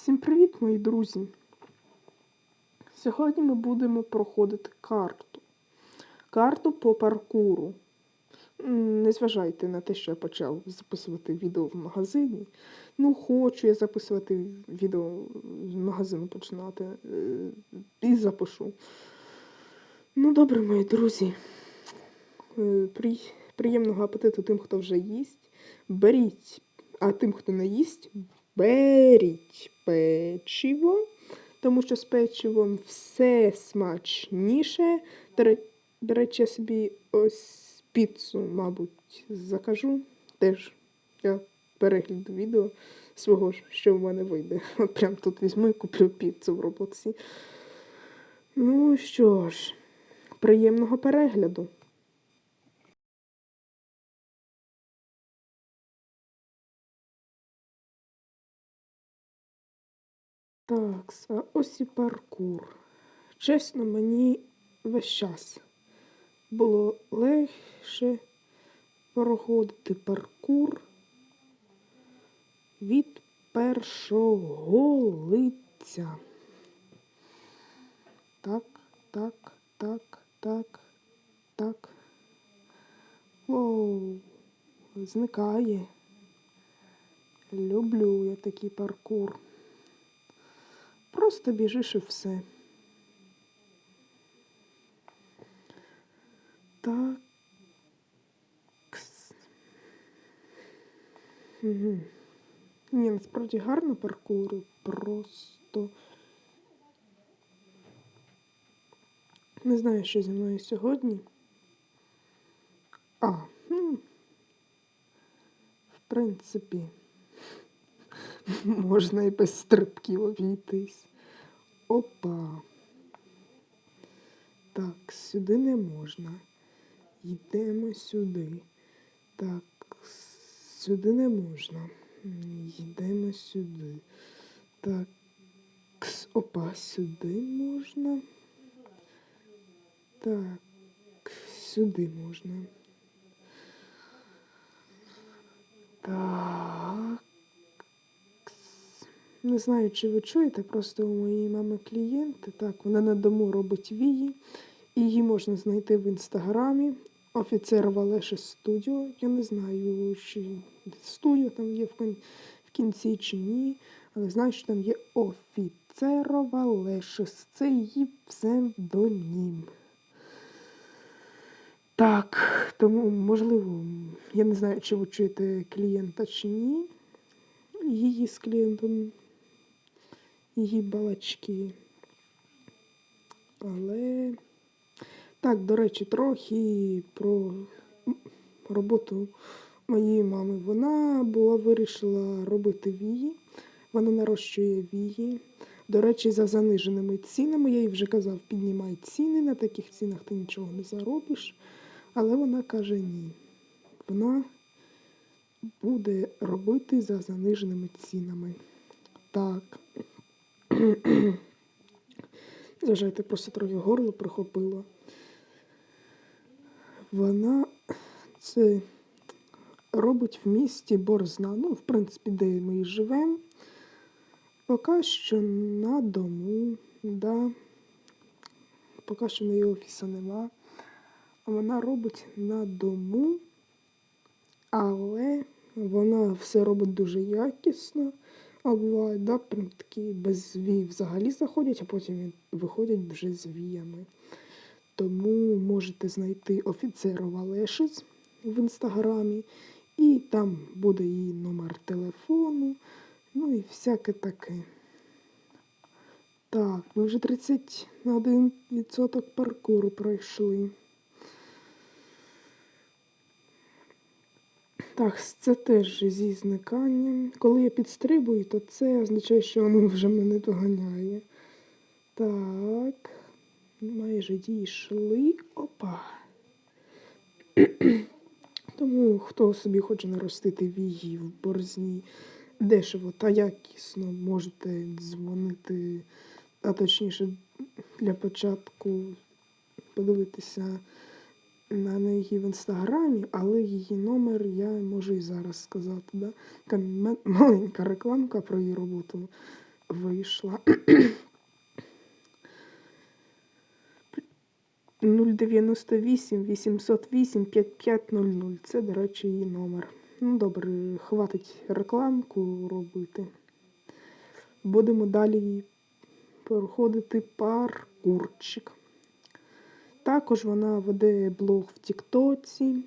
Всім привіт, мої друзі! Сьогодні ми будемо проходити карту. Карту по паркуру. Не зважайте на те, що я почав записувати відео в магазині. Ну, хочу я записувати відео з магазину починати е, і запишу. Ну, добре, мої друзі. Е, При... Приємного апетиту тим, хто вже їсть. Беріть, а тим, хто не їсть, беріть печиво, тому що з печивом все смачніше. До речі, я собі ось піцу, мабуть, закажу. Теж я перегляду відео свого, що в мене вийде. От прям тут візьму і куплю піцу в Роблоксі. Ну що ж, приємного перегляду. Так, ось і паркур. Чесно, мені весь час було легше проходити паркур від першого лиця. Так, так, так, так, так. Воу, зникає. Люблю я такий паркур. Просто біжиш і все. Так. Ні, насправді гарно паркуру. Просто не знаю, що зі мною сьогодні. А, ну, в принципі, можна і без стрибків обійтись. Опа. Так, сюди не можна. Йдемо сюди. Так, сюди не можна. Йдемо сюди. Так. Опа, сюди можна. Так, сюди можна. Так. Не знаю, чи ви чуєте, просто у моєї мами клієнти. Так, вона на дому робить вії. Її можна знайти в інстаграмі. Офіцер Валеші студіо. Я не знаю, чи студіо там є в кінці чи ні. Але знаю, що там є офіцерова Лешес. Це її псевдонім. Так, тому, можливо, я не знаю, чи ви чуєте клієнта чи ні. Її з клієнтом, її балачки. Але. Так, до речі, трохи про роботу моєї мами. Вона була вирішила робити вії. Вона нарощує вії. До речі, за заниженими цінами. Я їй вже казав, піднімай ціни, на таких цінах ти нічого не заробиш. Але вона каже ні. Вона буде робити за заниженими цінами. Так. Зважайте, просто трохи горло прихопило. Вона це робить в місті Борзна. Ну, в принципі, де ми і живемо. Поки що на дому, да. Поки що в неї офісу нема. Вона робить на дому, але вона все робить дуже якісно. А буває, да, прям такі без вій взагалі заходять, а потім виходять вже з віями. Тому можете знайти офіцерова Лешиць в інстаграмі, і там буде її номер телефону, ну і всяке таке. Так, ви вже 31% паркуру пройшли. Так, це теж зі зниканням. Коли я підстрибую, то це означає, що воно вже мене доганяє. Так, майже дійшли. Опа. Тому хто собі хоче наростити вії в борзні дешево та якісно, можете дзвонити, а точніше для початку подивитися на неї в інстаграмі, але її номер я можу і зараз сказати. Да? Маленька рекламка про її роботу. вийшла. 098 808 5500. Це, до речі, її номер. Ну, добре, хватить рекламку робити. Будемо далі проходити паркурчик. Також вона веде блог в Тіктоці.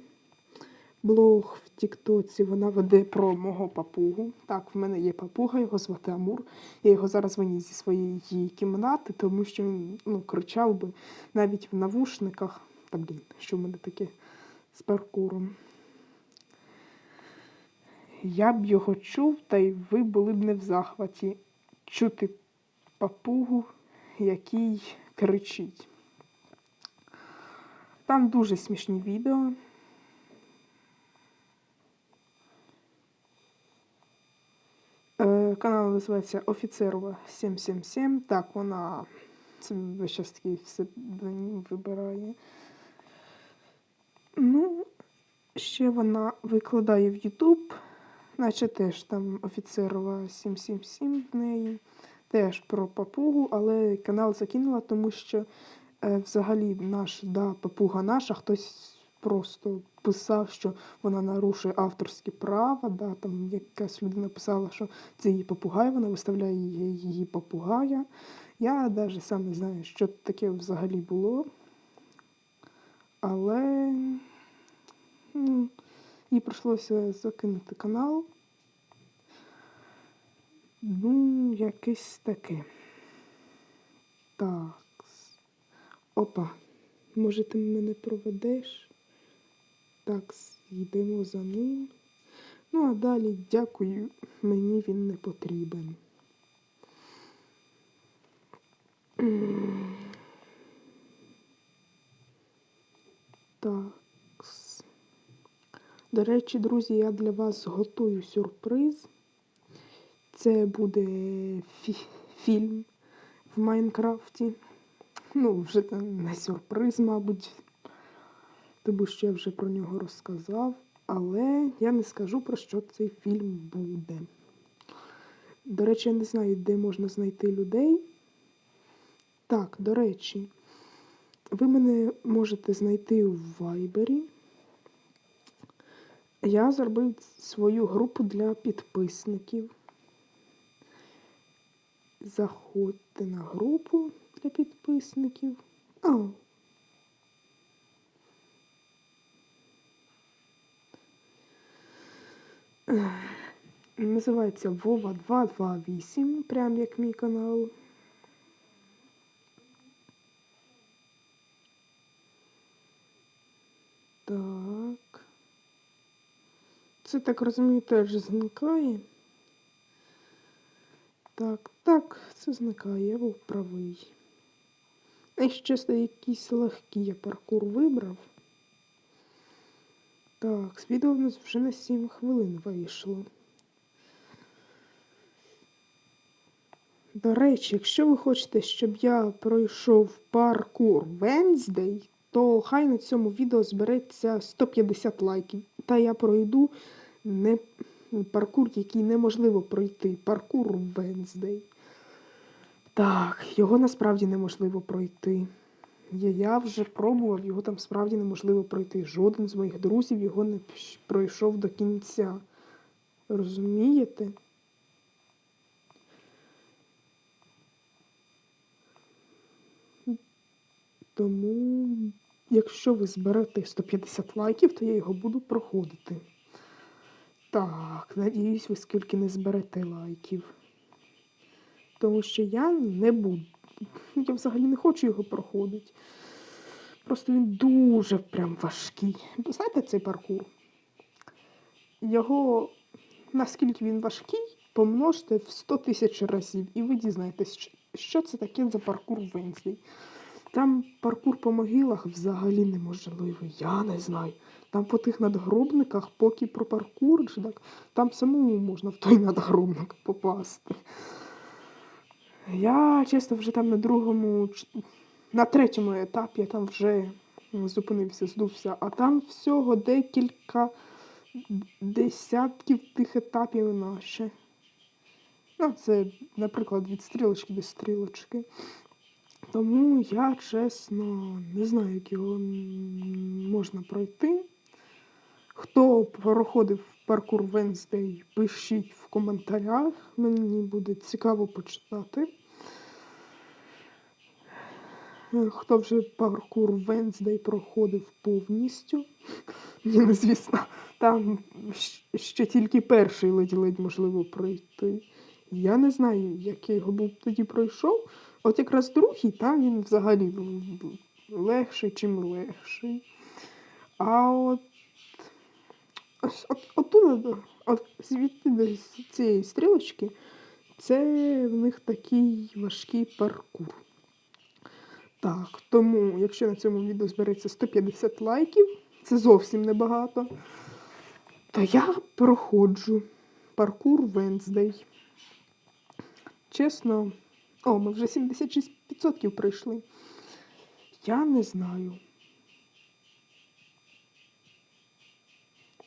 Блог в Тіктоці вона веде про мого папугу. Так, в мене є папуга, його звати Амур. Я його зараз виніс зі своєї кімнати, тому що він ну, кричав би навіть в навушниках. Та блін, що в мене таке з паркуром. Я б його чув, та й ви були б не в захваті чути папугу, який кричить. Там дуже смішні відео. Е, Канал називається Офіцерова 777. Так, вона час такий псевдонім вибирає. Ну, ще вона викладає в YouTube, наче теж там офіцерова 777 в неї. Теж про папугу, але канал закинула, тому що взагалі наш, да, папуга наша, хтось просто писав, що вона нарушує авторські права. Да, там якась людина писала, що це її попугай, вона виставляє її, її попугая. Я навіть сам не знаю, що таке взагалі було. Але ну, їй прийшлося закинути канал. Ну, якесь таке. Так. Опа. Може, ти мене проведеш? Так, йдемо за ним. Ну, а далі дякую, мені він не потрібен. Так. До речі, друзі, я для вас готую сюрприз. Це буде фі- фільм в Майнкрафті. Ну, вже це не сюрприз, мабуть, тому що я вже про нього розказав. Але я не скажу, про що цей фільм буде. До речі, я не знаю, де можна знайти людей. Так, до речі, ви мене можете знайти у Вайбері. Я зробив свою групу для підписників. Заходьте на групу підписників. А. Ех, Називається Вова 228, прям як мій канал. Так. Це так розумію, теж зникає. Так, так, це зникає, я був правий. Ще чесно, якийсь легкий я паркур вибрав. Так, з відео в нас вже на 7 хвилин вийшло. До речі, якщо ви хочете, щоб я пройшов паркур Венздей, то хай на цьому відео збереться 150 лайків. Та я пройду не паркур, який неможливо пройти. Паркур Венздей. Так, його насправді неможливо пройти. Я, вже пробував, його там справді неможливо пройти. Жоден з моїх друзів його не пройшов до кінця. Розумієте? Тому, якщо ви зберете 150 лайків, то я його буду проходити. Так, надіюсь, ви скільки не зберете лайків. Тому що я не буду. Я взагалі не хочу його проходити. Просто він дуже прям важкий. Знаєте цей паркур? Його, наскільки він важкий, помножте в 100 тисяч разів, і ви дізнаєтесь, що- це таке за паркур Венслі. Там паркур по могилах взагалі неможливий, я не знаю. Там по тих надгробниках, поки про паркур, так, там самому можна в той надгробник попасти. Я, чесно, вже там на другому, на третьому етапі я там вже зупинився, здувся, а там всього декілька десятків тих етапів наші. Ну, це, наприклад, від стрілочки до стрілочки. Тому я чесно не знаю, як його можна пройти. Хто проходив паркур Венздей, пишіть в коментарях. Мені буде цікаво почитати. Е, Хто вже паркур Венздей проходив повністю. Ні, ну, звісно, там ще тільки перший ледь-ледь можливо пройти. Я не знаю, як я його був тоді пройшов. От якраз другий, там він взагалі був легший, чим легший. А от, оттуда, от звідти до цієї стрілочки, це в них такий важкий паркур. Так, тому, якщо на цьому відео збереться 150 лайків, це зовсім небагато, то я проходжу паркур Венздей. Чесно, о, ми вже 76% пройшли. Я не знаю.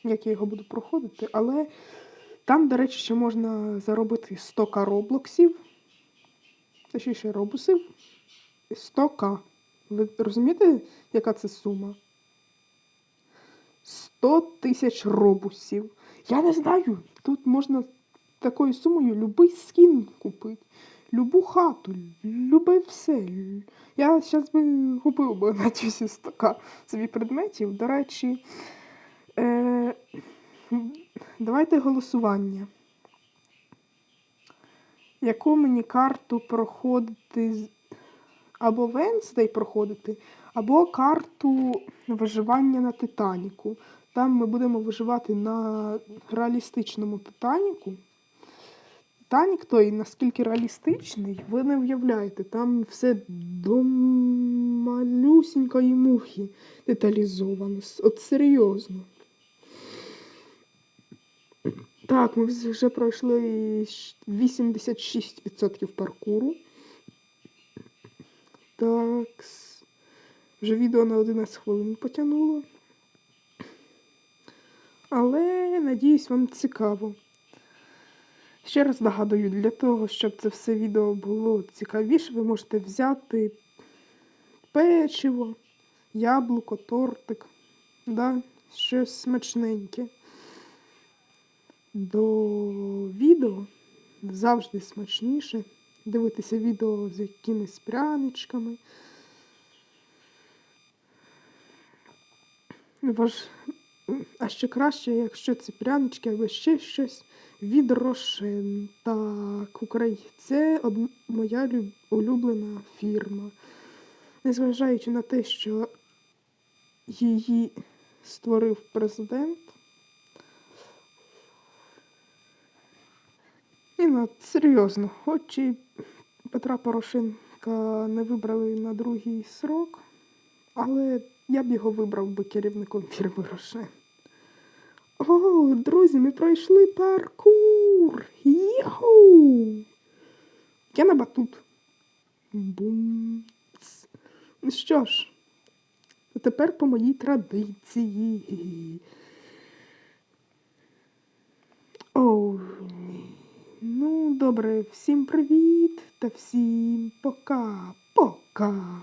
Як я його буду проходити, але там, до речі, ще можна заробити 100к роблоксів, точніше робусів. 100к. Ви розумієте, яка це сума? 100 тисяч робусів. Я не знаю, тут можна такою сумою любий скін купити, любу хату, любе все. Я зараз би купив би на ці всі 100к собі предметів. До речі, е, давайте голосування. Яку мені карту проходити або Венсдей проходити, або карту виживання на Титаніку. Там ми будемо виживати на реалістичному Титаніку. Титанік той наскільки реалістичний, ви не уявляєте, там все до малюсінької мухи деталізовано. От серйозно. Так, ми вже пройшли 86% паркуру. Так. Вже відео на 11 хвилин потягнуло. Але надіюсь, вам цікаво. Ще раз нагадую, для того, щоб це все відео було цікавіше, ви можете взяти печиво, яблуко, тортик, да, щось смачненьке. До відео завжди смачніше дивитися відео з якимись пряничками. Важ... А ще краще, якщо це прянички або ще щось від Рошен. Так, Украї... це од... моя люб... улюблена фірма. Незважаючи на те, що її створив президент. І ну, серйозно, хоч і Петра Порошенка не вибрали на другий срок, але я б його вибрав би керівником фірми Рошен. О, друзі, ми пройшли паркур! Юху! Я на батут. Бум. Ну що ж, тепер по моїй традиції. О, ні. Ну, добре, всім привіт та всім пока. Пока.